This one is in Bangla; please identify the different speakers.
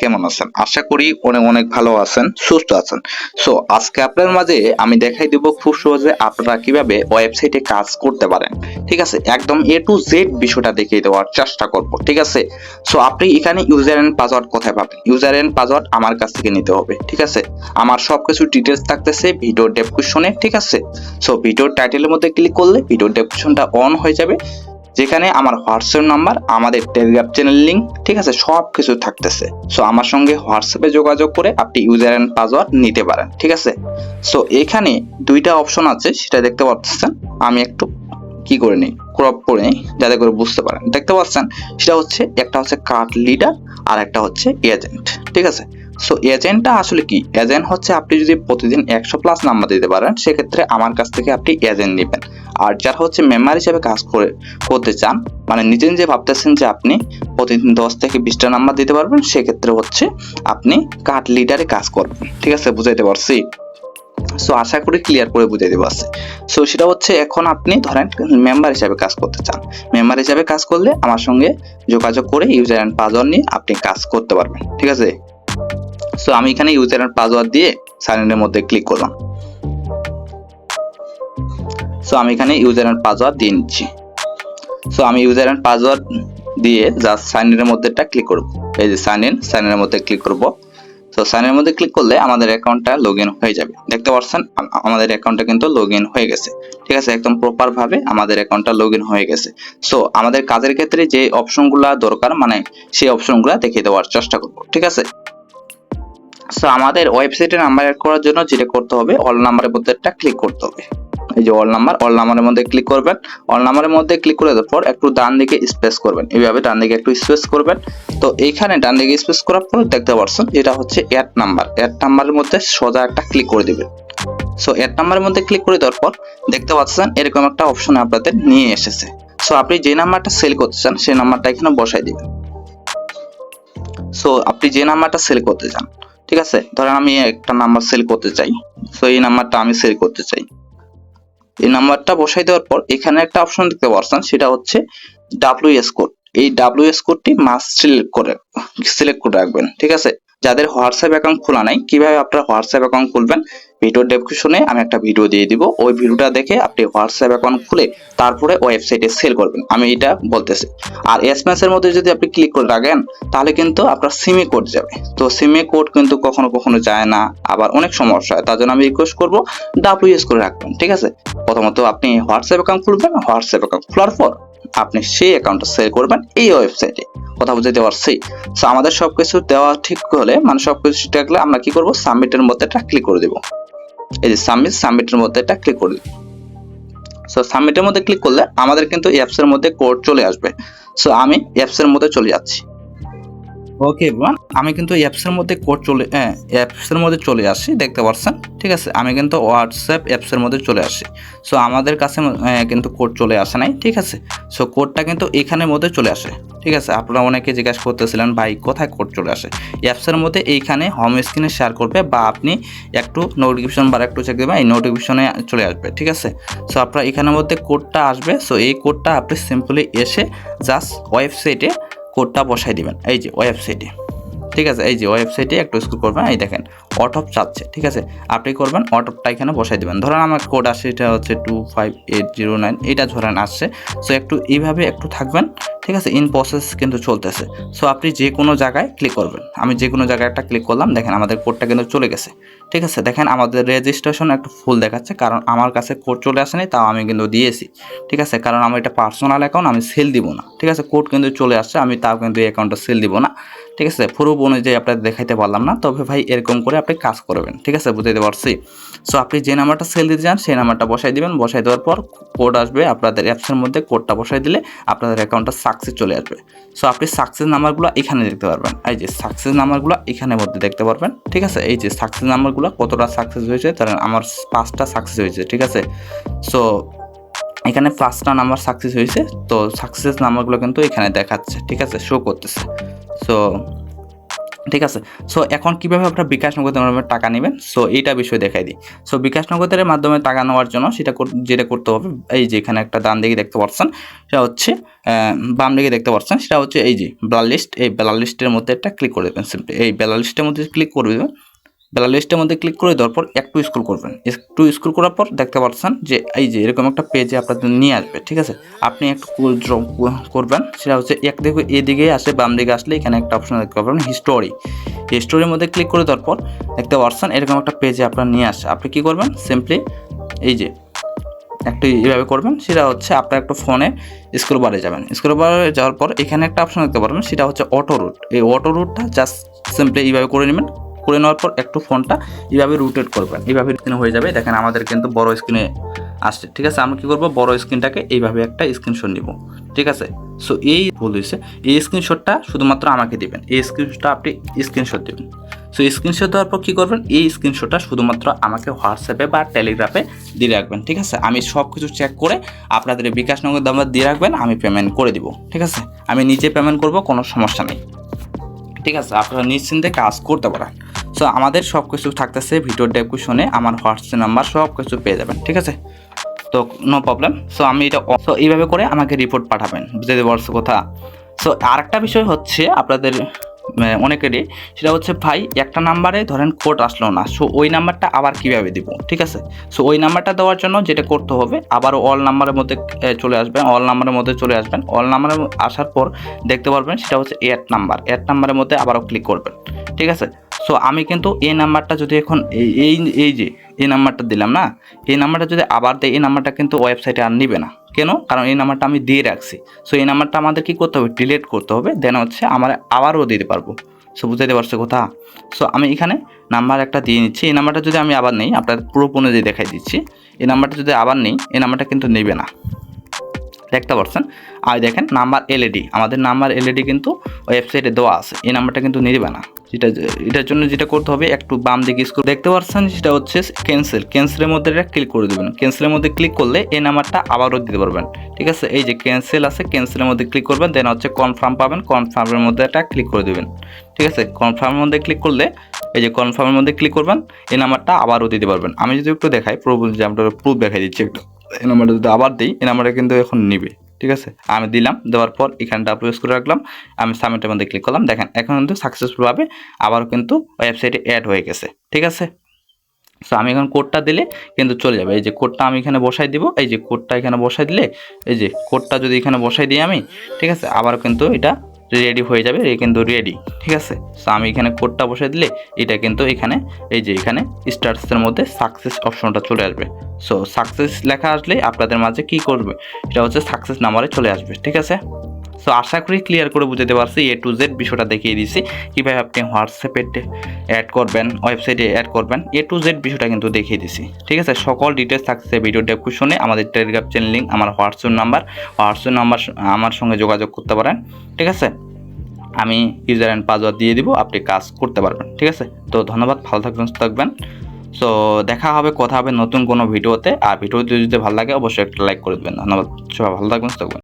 Speaker 1: কেমন আছেন? আশা করি অনেক অনেক ভালো আছেন, সুস্থ আছেন। সো আজকে আপনার মাঝে আমি দেখাই দিব খুব সহজে আপনারা কীভাবে ওয়েবসাইটে কাজ করতে পারেন। ঠিক আছে? একদম এ টু জেড বিষয়টা দেখিয়ে দেওয়ার চেষ্টা করব, ঠিক আছে? সো আপনি এখানে ইউজার এন্ড পাসওয়ার্ড কোথায় পাবেন? ইউজার এন্ড পাসওয়ার্ড আমার কাছ থেকে নিতে হবে, ঠিক আছে? আমার সবকিছু ডিটেলস থাকতেছে ভিডিও ডেসক্রিপশনে ঠিক আছে? সো ভিডিওর টাইটেলের মধ্যে ক্লিক করলে ভিডিও ডেসক্রিপশনটা অন হয়ে যাবে। যেখানে আমার হোয়াটসঅ্যাপ নাম্বার, আমাদের টেলিগ্রাম চ্যানেল লিঙ্ক ঠিক আছে সব কিছু থাকতেছে। সো আমার সঙ্গে হোয়াটসঅ্যাপে যোগাযোগ করে আপনি ইউজার অ্যান্ড পাসওয়ার্ড নিতে পারেন, ঠিক আছে? সো এখানে দুইটা অপশন আছে, সেটা দেখতে পাচ্ছেন। আমি একটু কি করে নিই ক্রপ করে নিই, যাতে করে বুঝতে পারেন। দেখতে পাচ্ছেন, সেটা হচ্ছে, একটা হচ্ছে কার্ড লিডার আর একটা হচ্ছে এজেন্ট ঠিক আছে? সো এজেন্টটা আসলে কি? এজেন্ট হচ্ছে আপনি যদি প্রতিদিন একশো প্লাস নাম্বার দিতে পারেন, সেক্ষেত্রে আমার কাছ থেকে আপনি এজেন্ট নেবেন। আর যারা হচ্ছে মেম্বার হিসেবে কাজ করে, করতে চান মানে নিজে নিজে ভাবতেছেন যে আপনি প্রতিদিন দশ থেকে বিশটা নাম্বার দিতে পারবেন, সেক্ষেত্রে হচ্ছে আপনি কার্ড লিডারে কাজ করবেন। ঠিক আছে? বুঝাইতে পারছি? সো আশা করি ক্লিয়ার করে বুঝাইতে পারছি সো সেটা হচ্ছে এখন আপনি ধরেন মেম্বার হিসাবে কাজ করতে চান। মেম্বার হিসাবে কাজ করলে আমার সঙ্গে যোগাযোগ করে ইউজার অ্যান্ড পাসওয়ার্ড নিয়ে আপনি কাজ করতে পারবেন। ঠিক আছে? সো আমি এখানে ইউজার অ্যান্ড পাসওয়ার্ড দিয়ে সাইন ইনের মধ্যে ক্লিক করলাম। সো আমি এখানে ইউজার অ্যান্ড পাসওয়ার্ড দিয়ে নিচ্ছি। সো আমি ইউজার অ্যান্ড পাসওয়ার্ড দিয়ে জাস্ট সাইন ইনের মধ্যে একটা ক্লিক করব। এই যে সাইন ইন সাইন ইনের মধ্যে ক্লিক করব। তো সাইন এর মধ্যে ক্লিক করলে আমাদের অ্যাকাউন্টটা লগ ইন হয়ে যাবে। দেখতে পাচ্ছেন, আম- আমাদের অ্যাকাউন্টটা কিন্তু লগ ইন হয়ে গেছে। ঠিক আছে, একদম প্রপার ভাবে আমাদের অ্যাকাউন্টটা লগ ইন হয়ে গেছে। সো আমাদের কাজের ক্ষেত্রে যে অপশনগুলো দরকার মানে সেই অপশনগুলো দেখিয়ে দেওয়ার চেষ্টা করব। ঠিক আছে? সো আমাদের ওয়েবসাইটে নাম্বার অ্যাড করার জন্য যেটা করতে হবে অল নাম্বারের মধ্যে একটা ক্লিক করতে হবে। এই যে অল নাম্বার অল নাম্বারের মধ্যে ক্লিক করবেন। অল নাম্বারের মধ্যে ক্লিক করে দেওয়ার পর একটু ডান দিকে স্পেস করবেন। এইভাবে ডান দিকে একটু স্পেস করবেন। তো এইখানে ডান দিকে স্পেস করার পর দেখতে পাচ্ছেন, এটা হচ্ছে অ্যাড নাম্বার অ্যাড নাম্বারের মধ্যে সোজা একটা ক্লিক করে দিবেন। সো অ্যাড নাম্বারের মধ্যে ক্লিক করে দেওয়ার পর দেখতে পাচ্ছেন, এরকম একটা অপশন আপনাদের নিয়ে এসেছে। সো আপনি যে নাম্বারটা সেল করতে চান, সেই নাম্বারটা এখানে বসাই দিবেন। সো আপনি যে নাম্বারটা সেল করতে চান ঠিক আছে? ধরেন আমি একটা নাম্বার সেল করতে চাই। সো এই নাম্বারটা আমি সেল করতে চাই। এই নাম্বারটা বসাই দেওয়ার পর এখানে একটা অপশন দেখতে পারছেন, সেটা হচ্ছে ডাব্লিউ এস কোড এই ডাব্লিউ ডাব্লিউএস কোডটি মাস্ট সিলেক্ট করে সিলেক্ট করে রাখবেন, ঠিক আছে? যাদের হোয়াটসঅ্যাপ অ্যাকাউন্ট খোলা নাই, কীভাবে আপনারা হোয়াটসঅ্যাপ অ্যাকাউন্ট খুলবেন? ভিডিও ডেসক্রিপশনে আমি একটা ভিডিও দিয়ে দিব। ওই ভিডিওটা দেখে আপনি হোয়াটসঅ্যাপ অ্যাকাউন্ট খুলে তারপরে ওয়েবসাইটে সেল করবেন। আমি এটা বলতেছি। আর এসএমএস এর মধ্যে যদি আপনি ক্লিক করে রাখেন, তাহলে কিন্তু আপনার সিমে কোড যাবে। তো সিমে কোড কিন্তু কখনো কখনো যায় না, আবার অনেক সমস্যা হয়। তার জন্য আমি রিকোয়েস্ট করব ডাব্লিউএস করে রাখবেন, ঠিক আছে? প্রথমত আপনি হোয়াটসঅ্যাপ অ্যাকাউন্ট খুলবেন। হোয়াটসঅ্যাপ অ্যাকাউন্ট খোলার পর আপনি সেই অ্যাকাউন্টটা সেল করবেন এই ওয়েবসাইটে কথা বুঝাইতে পারছি? সো আমাদের সবকিছু দেওয়া ঠিক হলে মানে সবকিছু ঠিক থাকলে আমরা কি করব? সাবমিটের মধ্যে একটা ক্লিক করে দেব। এই যে সাবমিট সাবমিটের মধ্যে এটা ক্লিক করে সো সাবমিটের মধ্যে ক্লিক করলে আমাদের কিন্তু অ্যাপসের মধ্যে কোড চলে আসবে। সো আমি অ্যাপসের মধ্যে চলে যাচ্ছি। ওকে এভরিওয়ান আমি কিন্তু অ্যাপস এর মধ্যে কোড চলে হ্যাঁ অ্যাপস মধ্যে চলে আসি, দেখতে পাচ্ছেন ঠিক আছে? আমি কিন্তু হোয়াটসঅ্যাপ অ্যাপসের মধ্যে চলে আসি। সো আমাদের কাছে কিন্তু কোড চলে আসে নাই, ঠিক আছে? সো কোডটা কিন্তু এখানের মধ্যে চলে আসে, ঠিক আছে? আপনারা অনেকে জিজ্ঞাসা করতেছিলেন, ভাই, কোথায় কোড চলে আসে? অ্যাপসের মধ্যে এইখানে হোম স্ক্রিনে শেয়ার করবে বা আপনি একটু নোটিফিকেশন বা একটু চেক দেবেন, এই নোটিফিকেশনে চলে আসবে, ঠিক আছে? সো আপনার এখানের মধ্যে কোডটা আসবে। সো এই কোডটা আপনি সিম্পলি এসে জাস্ট ওয়েবসাইটে কোডটা বসাই দিবেন এই যে ওয়েবসাইটে ঠিক আছে, এই যে ওয়েবসাইটে একটু স্কুল করবেন, এই দেখেন অটপ চাচ্ছে, ঠিক আছে? আপনি করবেন অটপটা এখানে বসাই দেবেন। ধরেন আমার কোড আসে, এটা হচ্ছে two five eight zero nine এটা ধরেন আসছে। সো একটু এইভাবে একটু থাকবেন, ঠিক আছে? ইন প্রসেস কিন্তু চলতেছে। সো আপনি যে কোনো জায়গায় ক্লিক করবেন। আমি যে কোনো জায়গায় একটা ক্লিক করলাম, দেখেন আমাদের কোডটা কিন্তু চলে গেছে। ঠিক আছে? দেখেন আমাদের রেজিস্ট্রেশন একটু ফুল দেখাচ্ছে, কারণ আমার কাছে কোড চলে আসেনি, তাও আমি কিন্তু দিয়েছি। ঠিক আছে? কারণ আমার এটা পার্সোনাল অ্যাকাউন্ট আমি সেল দিব না। ঠিক আছে? কোড কিন্তু চলে আসছে, আমি তাও কিন্তু এই অ্যাকাউন্টটা সেল দিব না। ঠিক আছে? প্রুফ অনুযায়ী আপনাদের দেখাইতে পারলাম না। তবে ভাই, এরকম করে আপনি কাজ করবেন। ঠিক আছে? বুঝতে পারছি? সো আপনি যে নাম্বারটা সেল দিতে চান, সেই নাম্বারটা বসাই দিবেন। বসাই দেওয়ার পর কোড আসবে আপনাদের অ্যাপসের মধ্যে। কোডটা বসাই দিলে আপনাদের অ্যাকাউন্টটা সাকসেস চলে আসবে। সো আপনি সাকসেস নাম্বারগুলো এখানে দেখতে পারবেন। এই যে সাকসেস নাম্বারগুলো এখানে মধ্যে দেখতে পারবেন। ঠিক আছে? এই যে সাকসেস নাম্বারগুলো কতটা সাকসেস হয়েছে? ধরেন আমার পাঁচটা সাকসেস হয়েছে। ঠিক আছে? সো এখানে পাঁচটা নাম্বার সাকসেস হয়েছে। তো সাকসেস নাম্বারগুলো কিন্তু এখানে দেখাচ্ছে। ঠিক আছে? শো করতেছে। সো ঠিক আছে সো এখন কীভাবে আপনারা বিকাশ নগদের মাধ্যমে টাকা নেবেন? সো এইটা বিষয় দেখাই দিই। সো বিকাশ নগদের মাধ্যমে টাকা নেওয়ার জন্য সেটা যেটা করতে হবে, এই যে এখানে একটা ডান দিকে দেখতে পাচ্ছেন, সেটা হচ্ছে বাম দিকে দেখতে পাচ্ছেন, সেটা হচ্ছে এই যে ব্লাড লিস্ট এই ব্লাড লিস্টের মধ্যে একটা ক্লিক করে দেবেন এই ব্লাড লিস্টের মধ্যে ক্লিক করে দেবেন ব্লাড লিস্টের মধ্যে ক্লিক করে দেওয়ার পর একটু স্কুল করবেন। একটু স্কুল করার পর দেখতে পাচ্ছেন যে এই যে এরকম একটা পেজে আপনাদের নিয়ে আসবে, ঠিক আছে? আপনি একটু ড্র করবেন, সেটা হচ্ছে এক দিকে এদিকে আসে, বাম দিকে আসলে এখানে একটা অপশন দেখতে পাবেন হিস্টোরি হিস্টোরির মধ্যে ক্লিক করে দেওয়ার পর দেখতে পাচ্ছেন এরকম একটা পেজে আপনার নিয়ে আসে। আপনি কি করবেন? সিম্পলি এই যে একটু এইভাবে করবেন, সেটা হচ্ছে আপনার একটু ফোনে স্ক্রল বারে যাবেন। স্ক্রল বারে যাওয়ার পর এখানে একটা অপশন দেখতে পারবেন, সেটা হচ্ছে অটো রুট এই অটো রুটটা জাস্ট সিম্পলি এইভাবে করে নেবেন করে নেওয়ার পর একটু ফোনটা এইভাবে রুটেট করবেন। এইভাবে হয়ে যাবে। দেখেন আমাদের কিন্তু বড় স্ক্রিনে আসছে। ঠিক আছে আমরা কী করব? বড় স্ক্রিনটাকে এইভাবে একটা স্ক্রিনশট নিব। ঠিক আছে? সো এই ভুল হয়েছে। এই স্ক্রিনশটটা শুধুমাত্র আমাকে দিবেন। এই স্ক্রিনশটটা আপনি স্ক্রিনশট দেবেন। সো স্ক্রিনশট দেওয়ার পর কী করবেন? এই স্ক্রিনশটটা শুধুমাত্র আমাকে হোয়াটসঅ্যাপে বা টেলিগ্রাফে দিয়ে রাখবেন। ঠিক আছে? আমি সব কিছু চেক করে আপনাদের বিকাশ নগদ নাম্বার দিয়ে রাখবেন। আমি পেমেন্ট করে দিব। ঠিক আছে? আমি নিজে পেমেন্ট করব, কোনো সমস্যা নেই। ঠিক আছে? আপনারা নিশ্চিন্তে কাজ করতে পারেন। সো আমাদের সব কিছু থাকতেছে ভিডিও ডেসক্রিপশনে আমার হোয়াটসঅ্যাপ নাম্বার সব কিছু পেয়ে যাবেন, ঠিক আছে? তো নো প্রবলেম সো আমি এটা সো এইভাবে করে আমাকে রিপোর্ট পাঠাবেন বুঝতে পারছ কথা। সো আরেকটা বিষয় হচ্ছে আপনাদের অনেকেরই, সেটা হচ্ছে, ভাই, একটা নাম্বারে ধরেন কোড আসলো না সো ওই নাম্বারটা আবার কীভাবে দিব? ঠিক আছে? সো ওই নাম্বারটা দেওয়ার জন্য যেটা করতে হবে আবার অল নাম্বারের মধ্যে চলে আসবেন অল নাম্বারের মধ্যে চলে আসবেন অল নাম্বারে আসার পর দেখতে পারবেন, সেটা হচ্ছে এড নাম্বার এড নাম্বারের মধ্যে আবারও ক্লিক করবেন, ঠিক আছে? সো আমি কিন্তু এই নাম্বারটা যদি এখন এই এই যে, এই নাম্বারটা দিলাম না, এই নাম্বারটা যদি আবার দেয় এই নাম্বারটা কিন্তু ওয়েবসাইটে আর নিবে না। কেন? কারণ এই নাম্বারটা আমি দিয়ে রাখছি। সো এই নাম্বারটা আমাদের কী করতে হবে? ডিলিট করতে হবে। দেন হচ্ছে আমার আবারও দিতে পারব। সো বুঝতে পারছ কথা? সো আমি এখানে নাম্বার একটা দিয়ে নিচ্ছি। এই নাম্বারটা যদি আমি আবার নেই আপনার পুরো অনুযায়ী দেখাই দিচ্ছি, এই নাম্বারটা যদি আবার নেই, এই নাম্বারটা কিন্তু নেবে না। দেখতে পাচ্ছেন আর দেখেন নাম্বার এলইডি আমাদের নাম্বার এলইডি কিন্তু ওয়েবসাইটে দেওয়া আছে। এই নাম্বারটা কিন্তু নিবে না। যেটা এটার জন্য যেটা করতে হবে, একটু বাম দিকে স্ক্রল দেখতে পাচ্ছেন সেটা হচ্ছে ক্যান্সেল ক্যান্সেলের মধ্যে এটা ক্লিক করে দেবেন। ক্যান্সেলের মধ্যে ক্লিক করলে এই নাম্বারটা আবারও দিতে পারবেন। ঠিক আছে? এই যে ক্যান্সেল আছে ক্যান্সেলের মধ্যে ক্লিক করবেন দেন হচ্ছে কনফার্ম পাবেন। কনফার্মের মধ্যে এটা ক্লিক করে দেবেন। ঠিক আছে? কনফার্মের মধ্যে ক্লিক করলে, এই যে কনফার্মের মধ্যে ক্লিক করবেন, এই নাম্বারটা আবারও দিতে পারবেন। আমি যদি একটু দেখাই প্রুফ যে আপনার প্রুফ দেখাই দিচ্ছি একটু। এই নাম্বারটা যদি আবার দিই, এই নাম্বারটা কিন্তু এখন নিবে, ঠিক আছে? আমি দিলাম, দেওয়ার পর এখানটা প্রেস করে রাখলাম, আমি সাবমিটের মধ্যে ক্লিক করলাম, দেখেন, এখন কিন্তু সাকসেসফুলভাবে আবারও কিন্তু ওয়েবসাইটে অ্যাড হয়ে গেছে, ঠিক আছে? সো আমি এখন কোডটা দিলে কিন্তু চলে যাবে, এই যে কোডটা আমি এখানে বসাই দিব, এই যে কোডটা এখানে বসাই দিলে, এই যে কোডটা যদি এখানে বসাই দিই আমি, ঠিক আছে? আবার কিন্তু এটা রেডি হয়ে যাবে এই কিন্তু রেডি ঠিক আছে? সো আমি এখানে কোডটা বসে দিলে, এটা কিন্তু এখানে, এই যে এখানে স্টার্টসের মধ্যে সাকসেস অপশনটা চলে আসবে। সো সাকসেস লেখা আসলে আপনাদের মাঝে কি করবে? এটা হচ্ছে সাকসেস নাম্বারে চলে আসবে, ঠিক আছে? সো আশা করি ক্লিয়ার করে বুঝতে পারছি এ টু জেড বিষয়টা দেখিয়ে দিয়েছি। কীভাবে আপনি হোয়াটসঅ্যাপে অ্যাড করবেন ওয়েবসাইটে অ্যাড করবেন এ টু জেড বিষয়টা কিন্তু দেখিয়ে দিছি ঠিক আছে? সকল ডিটেলস থাকছে ভিডিও ডেসক্রিপশনে আমাদের টেলিগ্রাম চ্যানেল লিঙ্ক আমার হোয়াটসঅ্যাপ নাম্বার হোয়াটসঅ্যাপ নাম্বার আমার সঙ্গে যোগাযোগ করতে পারেন, ঠিক আছে? আমি ইউজার অ্যান্ড পাসওয়ার্ড দিয়ে দিব, আপনি কাজ করতে পারবেন, ঠিক আছে? তো ধন্যবাদ, ভালো থাকবেন থাকবেন। সো দেখা হবে, কথা হবে নতুন কোনো ভিডিওতে। আর ভিডিওতে যদি ভালো লাগে, অবশ্যই একটা লাইক করে দেবেন। ধন্যবাদ, সবাই ভালো থাকবেন থাকবেন।